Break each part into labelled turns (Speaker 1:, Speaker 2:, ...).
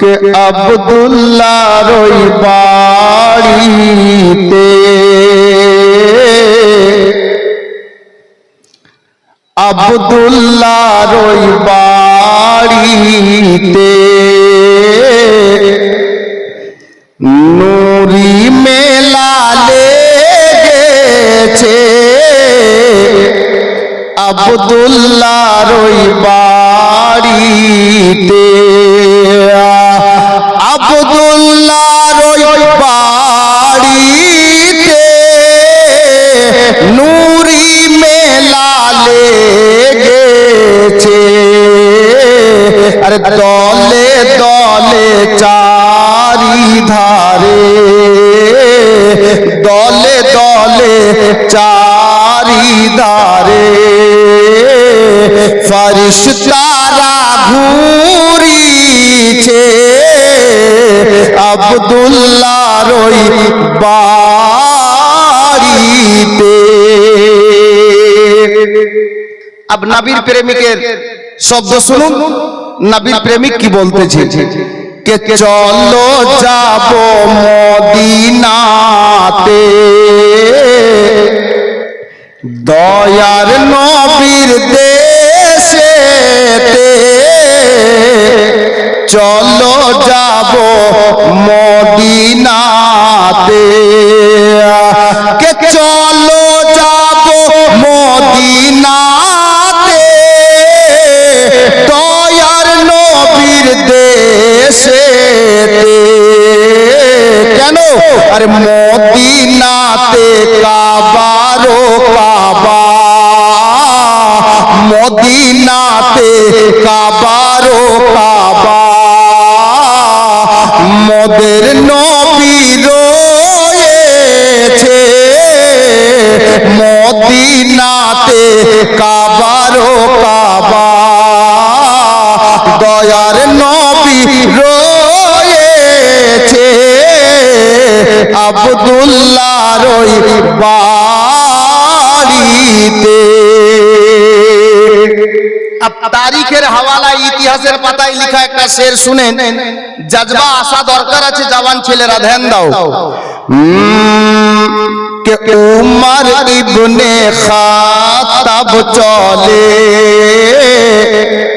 Speaker 1: কে আবদুল্লাহ রই বাড়িতে। আবদুল্লাহ রই বাড়িতে। নুরি মেলা লেগেছে। আবদুল্লাহ লেগেছে আরে দলে দলে চারি ধারে দলে দলে চারি ধারে ফরিস্তারা ঘুরিছে আবদুল্লাহ রই বাড়িতে। আব নবীর প্রেমিকের শব্দ শুনুন। নবীর প্রেমিক কি বলতেছে? কে চলো যাব মদিনাতে। দয়ার নবীর দেশেতে চলো যাব মদিনাতে মদিনাতে কাবারো কাবা। মদের নবী রয়েছে। মদিনাতে কাবারো কাবা। দয়ার নবী রয়েছে। আবদুল্লাহ রই বাড়িতে। তারিখের হাওয়ালা ইতিহাসের পাতায় লেখা একটা শের শুনেন। জাজবা আসা দরকার আছে, জওয়ান ছেলেরা ধ্যান দাও। উমর ইবনে চলে।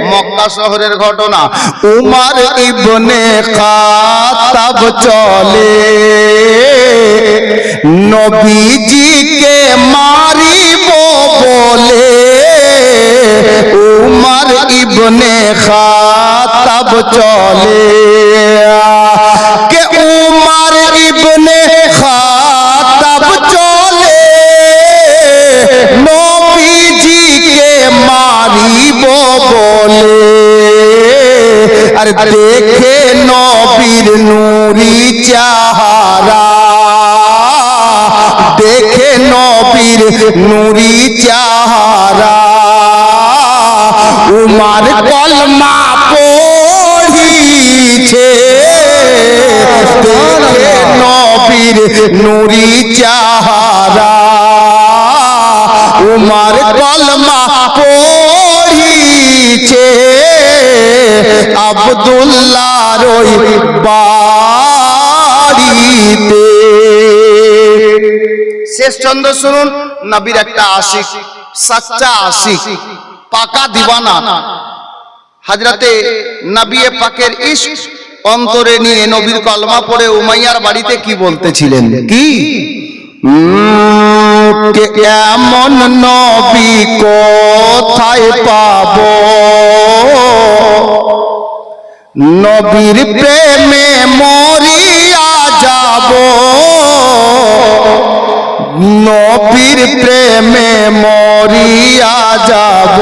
Speaker 1: মক্কা শহরের ঘটনা। উমর ইবনে খাতাব চলে। নবীজিকে মারিব বলে। উমর ইবনে খাতাব চলে কে উমর ইবনে খাতাব চলে নবীজিকে মারিব বলে আর দেখে নবীর নুরি চাহারা দেখে নবীর নুরি চাহারা উমার কলমা পড়িছে। নবীর নুরি চাহারা। উমার কলমা পড়িছে। আবদুল্লাহ রই বাড়িতে। শেষ চন্দ্র শুনুন নবীর একটা আশিক সাচ্চা আশিক। পাকা দিবানা হাজরাতে নবিয়ে পাকের ইশক অন্তরে নিয়ে নবীর কলমা পড়ে উমাইয়ার বাড়িতে কি বলতেছিলেন? কি? এমন নবী কোথায় পাবো? নবীর প্রেমে মরিয়া নবীর প্রেমে মরিয়া যাব।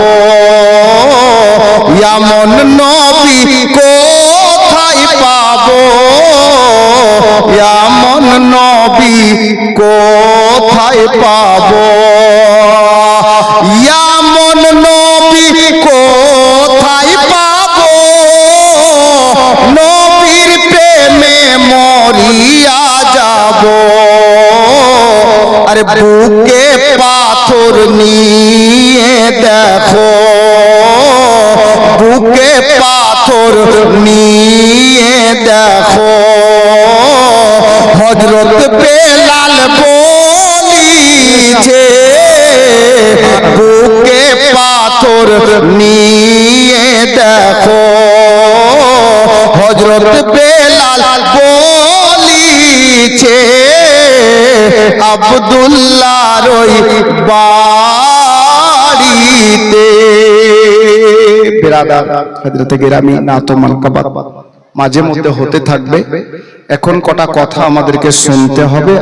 Speaker 1: এমন নবী কোথায় পাব? এমন নবী কোথায় পাবো? বুকে পাথর নিয়ে দেখো। বুকে পাথর নিয়ে দেখো। হজরত বেলাল বলিছে, বুকে পাথর নিয়ে দেখো। হজরত বেলাল বলিছে আব্দুল্লাহর ওই বাড়িতে। বেরাদার হজরত গেরামি না তো মালকাবাদ মাঝে মধ্যে হতে থাকবে। এখন কটা কথা আমাদেরকে শুনতে হবে।